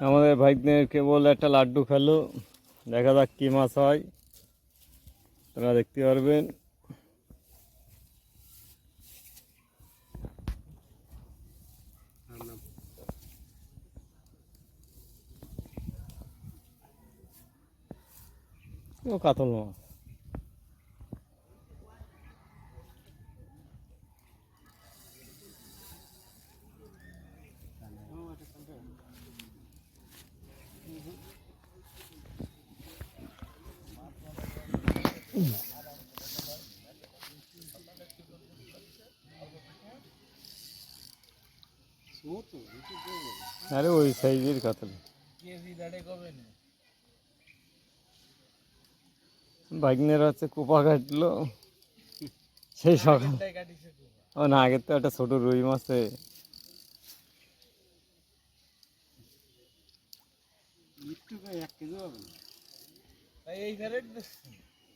আমাদের ভাইদের কেবল একটা লাড্ডু খেলো। দেখা যাক কী মাছ হয়। তারা দেখতে পারবেন। ও কাতল মাছ। আরে ওই সাইজের কাতল ভাগ্নের হচ্ছে কোপা কাটলো। সেই সকাল ও না আগের তো একটা ছোট রুই মাছে